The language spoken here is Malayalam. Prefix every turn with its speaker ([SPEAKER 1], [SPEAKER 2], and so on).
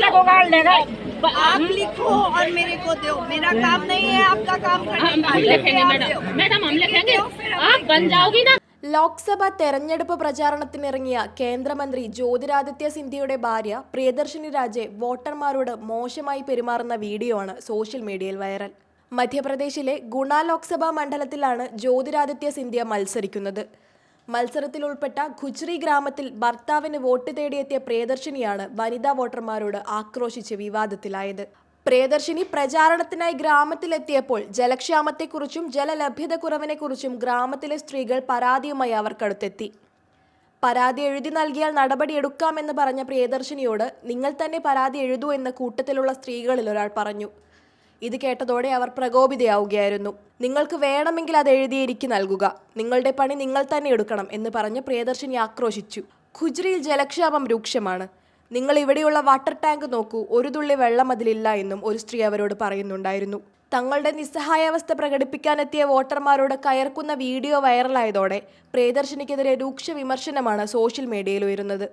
[SPEAKER 1] जनता को गाड़ लेगा
[SPEAKER 2] आप लिखो और मेरे को दो मेरा काम नहीं है आपका काम करने
[SPEAKER 3] हम
[SPEAKER 2] का
[SPEAKER 3] हम लिखेंगे
[SPEAKER 2] आप
[SPEAKER 3] मैडम
[SPEAKER 2] दो।
[SPEAKER 3] मैडम हम लिखेंगे आप बन जाओगी ना
[SPEAKER 4] ലോക്സഭാ തെരഞ്ഞെടുപ്പ് പ്രചാരണത്തിനിറങ്ങിയ കേന്ദ്രമന്ത്രി ജ്യോതിരാദിത്യ സിന്ധ്യയുടെ ഭാര്യ പ്രിയദർശിനി രാജെ വോട്ടർമാരോട് മോശമായി പെരുമാറുന്ന വീഡിയോ ആണ് സോഷ്യൽ മീഡിയയിൽ വൈറൽ മധ്യപ്രദേശിലെ ഗുണ ലോക്സഭാ മണ്ഡലത്തിലാണ് ജ്യോതിരാദിത്യ സിന്ധ്യ മത്സരിക്കുന്നത് മത്സരത്തിൽ ഉൾപ്പെട്ട ഖുജ്രി ഗ്രാമത്തിൽ ഭർത്താവിന് വോട്ട് തേടിയെത്തിയ പ്രിയദർശിനിയാണ് വനിതാ വോട്ടർമാരോട് ആക്രോശിച്ച് വിവാദത്തിലായത്. പ്രിയദർശിനി പ്രചാരണത്തിനായി ഗ്രാമത്തിലെത്തിയപ്പോൾ ജലക്ഷാമത്തെക്കുറിച്ചും ജലലഭ്യതക്കുറവിനെക്കുറിച്ചും ഗ്രാമത്തിലെ സ്ത്രീകൾ പരാതിയുമായി അവർക്കടുത്തെത്തി. പരാതി എഴുതി നൽകിയാൽ നടപടിയെടുക്കാമെന്ന് പറഞ്ഞ പ്രിയദർശിനിയോട് നിങ്ങൾ തന്നെ പരാതി എഴുതൂ എന്ന് കൂട്ടത്തിലുള്ള സ്ത്രീകളിൽ ഒരാൾ പറഞ്ഞു. ഇത് കേട്ടതോടെ അവർ പ്രകോപിതയാവുകയായിരുന്നു. നിങ്ങൾക്ക് വേണമെങ്കിൽ അത് എഴുതി എനിക്ക് നൽകുക. നിങ്ങളുടെ പണി നിങ്ങൾ തന്നെ എടുക്കണം എന്ന് പറഞ്ഞ് പ്രിയദർശിനി ആക്രോശിച്ചു. ഖുജ്രിയിൽ ജലക്ഷാമം രൂക്ഷമാണ്. നിങ്ങൾ ഇവിടെയുള്ള വാട്ടർ ടാങ്ക് നോക്കൂ. ഒരു തുള്ളി വെള്ളം അതിലില്ല എന്നും ഒരു സ്ത്രീ അവരോട് പറയുന്നുണ്ടായിരുന്നു. തങ്ങളുടെ നിസ്സഹായാവസ്ഥ പ്രകടിപ്പിക്കാനെത്തിയ വോട്ടർമാരോട് കയർക്കുന്ന വീഡിയോ വൈറലായതോടെ പ്രിയദർശിനിക്കെതിരെ രൂക്ഷ വിമർശനമാണ് സോഷ്യൽ മീഡിയയിൽ ഉയരുന്നത്.